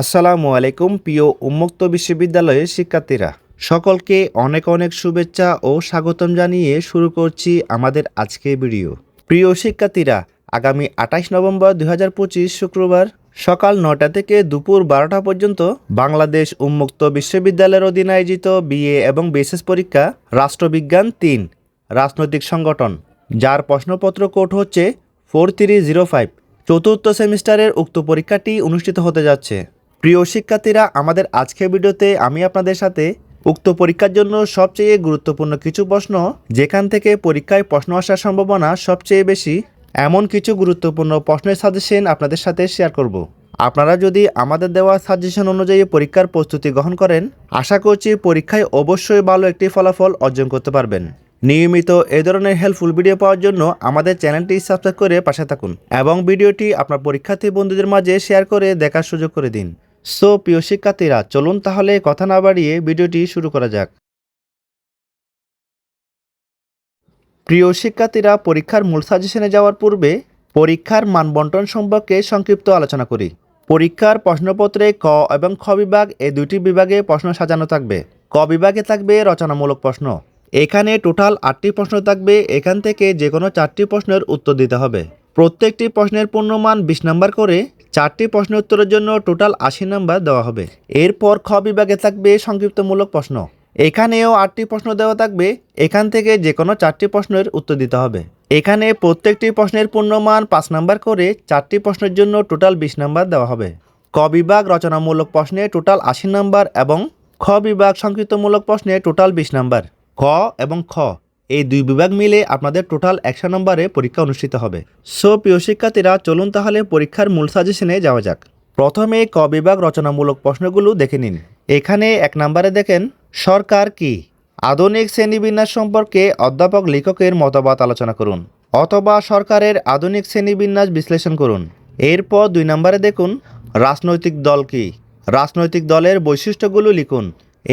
আসসালামু আলাইকুম, প্রিয় উন্মুক্ত বিশ্ববিদ্যালয়ের শিক্ষার্থীরা। সকলকে অনেক অনেক শুভেচ্ছা ও স্বাগতম জানিয়ে শুরু করছি আমাদের আজকের ভিডিও। প্রিয় শিক্ষার্থীরা, আগামী আঠাশ নভেম্বর দু হাজার পঁচিশ শুক্রবার সকাল নটা থেকে দুপুর বারোটা পর্যন্ত বাংলাদেশ উন্মুক্ত বিশ্ববিদ্যালয়ের অধীনে আয়োজিত বিএ এবং বিশেষ পরীক্ষা রাষ্ট্রবিজ্ঞান তিন, রাজনৈতিক সংগঠন। যার প্রশ্নপত্র কোড হচ্ছে ফোর থ্রি জিরো ফাইভ। চতুর্থ সেমিস্টারের উক্ত পরীক্ষাটি অনুষ্ঠিত হতে যাচ্ছে। প্রিয় শিক্ষার্থীরা, আমাদের আজকের ভিডিওতে আমি আপনাদের সাথে উক্ত পরীক্ষার জন্য সবচেয়ে গুরুত্বপূর্ণ কিছু প্রশ্ন, যেখান থেকে পরীক্ষায় প্রশ্ন আসার সম্ভাবনা সবচেয়ে বেশি। এমন কিছু গুরুত্বপূর্ণ প্রশ্নের সাজেশন আপনাদের সাথে শেয়ার করব। আপনারা যদি আমাদের দেওয়া সাজেশন অনুযায়ী পরীক্ষার প্রস্তুতি গ্রহণ করেন, আশা করছি পরীক্ষায় অবশ্যই ভালো একটি ফলাফল অর্জন করতে পারবেন। নিয়মিত এ ধরনের হেল্পফুল ভিডিও পাওয়ার জন্য আমাদের চ্যানেলটি সাবস্ক্রাইব করে পাশে থাকুন এবং ভিডিওটি আপনার পরীক্ষার্থী বন্ধুদের মাঝে শেয়ার করে দেখার সুযোগ করে দিন। সো, প্রিয় শিক্ষার্থীরা, চলুন তাহলে কথা না বাড়িয়ে ভিডিওটি শুরু করা যাক। প্রিয় শিক্ষার্থীরা, পরীক্ষার মূল সাজেশনে যাওয়ার পূর্বে পরীক্ষার মানবন্টন সম্পর্কে সংক্ষিপ্ত আলোচনা করি। পরীক্ষার প্রশ্নপত্রে ক এবং খ বিভাগ, এই দুইটি বিভাগে প্রশ্ন সাজানো থাকবে। ক বিভাগে থাকবে রচনামূলক প্রশ্ন। এখানে টোটাল আটটি প্রশ্ন থাকবে। এখান থেকে যে কোনো চারটি প্রশ্নের উত্তর দিতে হবে। প্রত্যেকটি প্রশ্নের পূর্ণমান বিশ নাম্বার করে চারটি প্রশ্নের উত্তরের জন্য টোটাল আশি নাম্বার দেওয়া হবে। এরপর খ বিভাগে থাকবে সংক্ষিপ্তমূলক প্রশ্ন। এখানেও আটটি প্রশ্ন দেওয়া থাকবে। এখান থেকে যে কোনো চারটি প্রশ্নের উত্তর দিতে হবে। এখানে প্রত্যেকটি প্রশ্নের পূর্ণমান পাঁচ নাম্বার করে চারটি প্রশ্নের জন্য টোটাল বিশ নাম্বার দেওয়া হবে। ক বিভাগ রচনামূলক প্রশ্নে টোটাল আশি নাম্বার এবং খ বিভাগ সংক্ষিপ্তমূলক প্রশ্নে টোটাল বিশ নাম্বার। ক এবং খ এই দুই বিভাগ মিলে আপনাদের টোটাল একশো নম্বরে পরীক্ষা অনুষ্ঠিত হবে। সো প্রিয় শিক্ষার্থীরা, চলুন তাহলে পরীক্ষার মূল সাজেশনে যাওয়া যাক। প্রথমে ক বিভাগ রচনামূলক প্রশ্নগুলো দেখে নিন। এখানে এক নম্বরে দেখেন, সরকার কি? আধুনিক শ্রেণীবিন্যাস সম্পর্কে অধ্যাপক লেখকের মতবাদ আলোচনা করুন, অথবা সরকারের আধুনিক শ্রেণীবিন্যাস বিশ্লেষণ করুন। এরপর দুই নম্বরে দেখুন, রাজনৈতিক দল কি? রাজনৈতিক দলের বৈশিষ্ট্যগুলো লিখুন।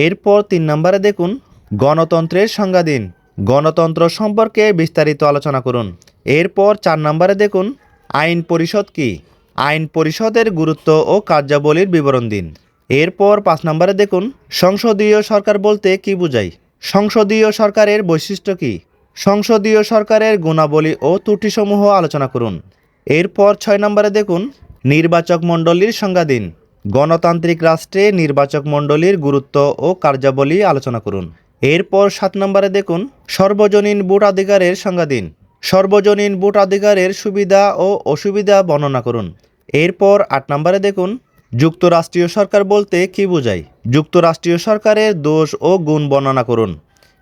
এরপর তিন নম্বরে দেখুন, গণতন্ত্রের সংজ্ঞা দিন। গণতন্ত্র সম্পর্কে বিস্তারিত আলোচনা করুন। এরপর চার নম্বরে দেখুন, আইন পরিষদ কি? আইন পরিষদের গুরুত্ব ও কার্যাবলীর বিবরণ দিন। এরপর পাঁচ নম্বরে দেখুন, সংসদীয় সরকার বলতে কি বোঝায়? সংসদীয় সরকারের বৈশিষ্ট্য কি? সংসদীয় সরকারের গুণাবলী ও ত্রুটিসমূহ আলোচনা করুন। এরপর ছয় নম্বরে দেখুন, নির্বাচক মণ্ডলীর সংজ্ঞা দিন। গণতান্ত্রিক রাষ্ট্রে নির্বাচক মণ্ডলীর গুরুত্ব ও কার্যাবলী আলোচনা করুন। এরপর সাত নম্বরে দেখুন, সর্বজনীন ভোটাধিকারের সংজ্ঞা দিন সর্বজনীন ভোটাধিকারের সুবিধা ও অসুবিধা বর্ণনা করুন। এরপর আট নম্বরে দেখুন, যুক্তরাষ্ট্রীয় সরকার বলতে কী বোঝায়? যুক্তরাষ্ট্রীয় সরকারের দোষ ও গুণ বর্ণনা করুন।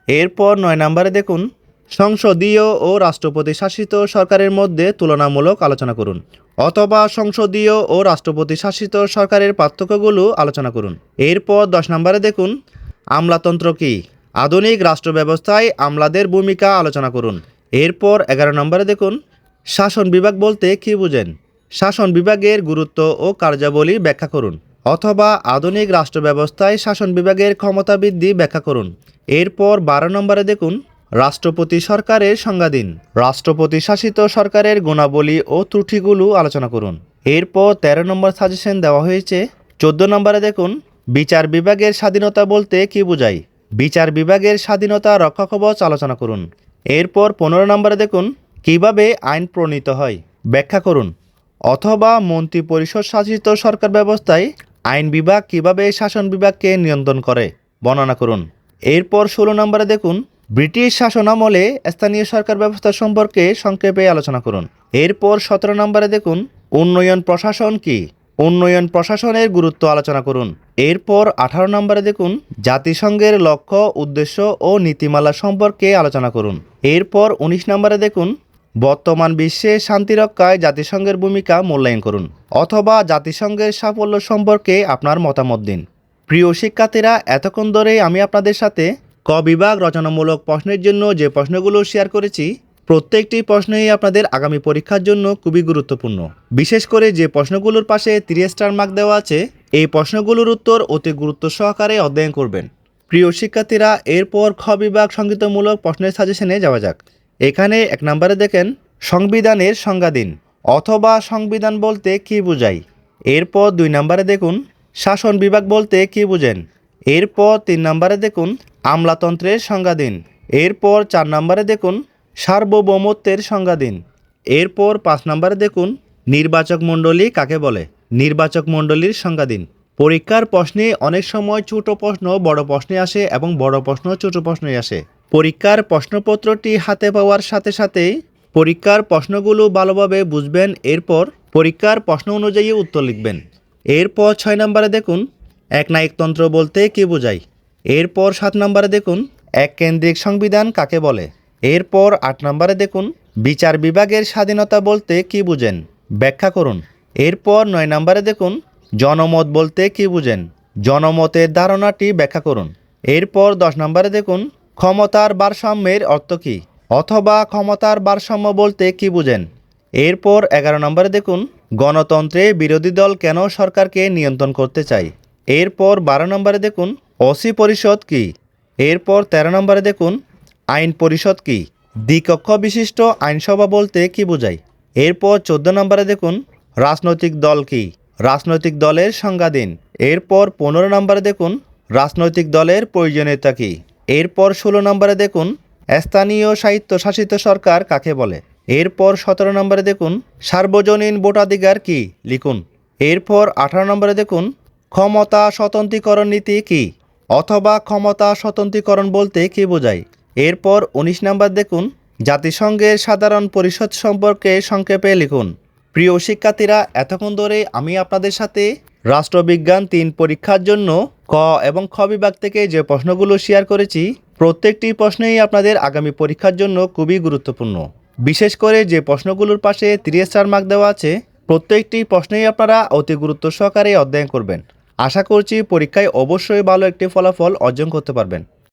এরপর নয় নম্বরে দেখুন, সংসদীয় ও রাষ্ট্রপতি শাসিত সরকারের মধ্যে তুলনামূলক আলোচনা করুন, অথবা সংসদীয় ও রাষ্ট্রপতি শাসিত সরকারের পার্থক্যগুলো আলোচনা করুন। এরপর দশ নম্বরে দেখুন, আমলাতন্ত্র কি? আধুনিক রাষ্ট্র ব্যবস্থায় আমলাদের ভূমিকা আলোচনা করুন। এরপর এগারো নম্বরে দেখুন, শাসন বিভাগ বলতে কী বুঝেন? শাসন বিভাগের গুরুত্ব ও কার্যাবলী ব্যাখ্যা করুন, অথবা আধুনিক রাষ্ট্র ব্যবস্থায় শাসন বিভাগের ক্ষমতা বৃদ্ধি ব্যাখ্যা করুন। এরপর বারো নম্বরে দেখুন, রাষ্ট্রপতি সরকারের সংজ্ঞা দিন রাষ্ট্রপতি শাসিত সরকারের গুণাবলী ও ত্রুটিগুলো আলোচনা করুন। এরপর তেরো নম্বর সাজেশন দেওয়া হয়েছে, চোদ্দ নম্বরে দেখুন, বিচার বিভাগের স্বাধীনতা বলতে কি বোঝায়? বিচার বিভাগের স্বাধীনতা রক্ষা কবচ আলোচনা করুন। এরপর পনেরো নম্বরে দেখুন, কীভাবে আইন প্রণীত হয়। ব্যাখ্যা করুন, অথবা মন্ত্রী পরিষদ শাসিত সরকার ব্যবস্থায় আইন বিভাগ কীভাবে শাসন বিভাগকে নিয়ন্ত্রণ করে, বর্ণনা করুন। এরপর ষোলো নম্বরে দেখুন, ব্রিটিশ শাসন আমলে স্থানীয় সরকার ব্যবস্থা সম্পর্কে সংক্ষেপে আলোচনা করুন। এরপর সতেরো নম্বরে দেখুন, উন্নয়ন প্রশাসন কি? উন্নয়ন প্রশাসনের গুরুত্ব আলোচনা করুন। এরপর আঠারো নম্বরে দেখুন, জাতিসংঘের লক্ষ্য, উদ্দেশ্য ও নীতিমালা সম্পর্কে আলোচনা করুন। এরপর উনিশ নম্বরে দেখুন, বর্তমান বিশ্বে শান্তিরক্ষায় জাতিসংঘের ভূমিকা মূল্যায়ন করুন অথবা জাতিসংঘের সাফল্য সম্পর্কে আপনার মতামত দিন। প্রিয় শিক্ষার্থীরা, এতক্ষণ ধরে আমি আপনাদের সাথে ক বিভাগ রচনামূলক প্রশ্নের জন্য যে প্রশ্নগুলো শেয়ার করেছি, প্রত্যেকটি প্রশ্নই আপনাদের আগামী পরীক্ষার জন্য খুবই গুরুত্বপূর্ণ। বিশেষ করে যে প্রশ্নগুলোর পাশে তিরিশ স্টার মার্ক দেওয়া আছে এই প্রশ্নগুলোর উত্তর অতি গুরুত্ব সহকারে অধ্যয়ন করবেন। প্রিয় শিক্ষার্থীরা, এরপর খ বিভাগ সংগীতমূলক প্রশ্নের সাজেশনে যাওয়া যাক। এখানে এক নম্বরে দেখেন, সংবিধানের সংজ্ঞা দিন অথবা সংবিধান বলতে কী বোঝায় এরপর দুই নম্বরে দেখুন, শাসন বিভাগ বলতে কি বুঝেন? এরপর তিন নম্বরে দেখুন, আমলাতন্ত্রের সংজ্ঞা দিন এরপর চার নম্বরে দেখুন, সার্বভৌমত্বের সংজ্ঞা দিন এরপর পাঁচ নম্বরে দেখুন, নির্বাচক মণ্ডলী কাকে বলে? নির্বাচক মণ্ডলীর সংজ্ঞা দিন পরীক্ষার প্রশ্নে অনেক সময় ছোট প্রশ্ন বড় প্রশ্নে আসে এবং বড় প্রশ্ন ছোট প্রশ্নে আসে। পরীক্ষার প্রশ্নপত্রটি হাতে পাওয়ার সাথে সাথে পরীক্ষার প্রশ্নগুলো ভালোভাবে বুঝবেন, এরপর পরীক্ষার প্রশ্ন অনুযায়ী উত্তর লিখবেন। এরপর ছয় নম্বরে দেখুন, এক নায়কতন্ত্র বলতে কী বোঝায়? এরপর সাত নম্বরে দেখুন, এক কেন্দ্রিক সংবিধান কাকে বলে? এরপর আট নম্বরে দেখুন, বিচার বিভাগের স্বাধীনতা বলতে কি বুঝেন? ব্যাখ্যা করুন। এরপর নয় নম্বরে দেখুন, জনমত বলতে কি বুঝেন? জনমতের ধারণাটি ব্যাখ্যা করুন। এরপর দশ নম্বরে দেখুন, ক্ষমতার ভারসাম্যের অর্থ কী? অথবা ক্ষমতার ভারসাম্য বলতে কি বুঝেন? এরপর এগারো নম্বরে দেখুন, গণতন্ত্রে বিরোধী দল কেন সরকারকে নিয়ন্ত্রণ করতে চায়? এরপর বারো নম্বরে দেখুন অসি পরিষদ কি? এরপর তেরো নম্বরে দেখুন, আইন পরিষদ কি? দ্বিকক্ষ বিশিষ্ট আইনসভা বলতে কি বোঝায়? এরপর চোদ্দ নম্বরে দেখুন রাজনৈতিক দল কি? রাজনৈতিক দলের সংজ্ঞা দিন এরপর পনেরো নম্বরে দেখুন, রাজনৈতিক দলের প্রয়োজনীয়তা কী? এরপর ষোলো নম্বরে দেখুন, স্থানীয় স্বায়ত্তশাসিত সরকার কাকে বলে? এরপর সতেরো নম্বরে দেখুন, সার্বজনীন ভোটাধিকার কি? লিখুন। এরপর আঠারো নম্বরে দেখুন, ক্ষমতা স্বতন্ত্রীকরণ নীতি কি? অথবা ক্ষমতা স্বতন্ত্রীকরণ বলতে কি বোঝায়? এরপর উনিশ নম্বর দেখুন, জাতিসংঘের সাধারণ পরিষদ সম্পর্কে সংক্ষেপে লিখুন। প্রিয় শিক্ষার্থীরা, এতক্ষণ ধরে আমি আপনাদের সাথে রাষ্ট্রবিজ্ঞান তিন পরীক্ষার জন্য ক এবং খ বিভাগ থেকে যে প্রশ্নগুলো শেয়ার করেছি, প্রত্যেকটি প্রশ্নেই আপনাদের আগামী পরীক্ষার জন্য খুবই গুরুত্বপূর্ণ। বিশেষ করে যে প্রশ্নগুলোর পাশে তিরিশ চার মার্ক দেওয়া আছে, প্রত্যেকটি প্রশ্নেই আপনারা অতি গুরুত্ব সহকারে অধ্যয়ন করবেন। আশা করছি পরীক্ষায় অবশ্যই ভালো একটি ফলাফল অর্জন করতে পারবেন।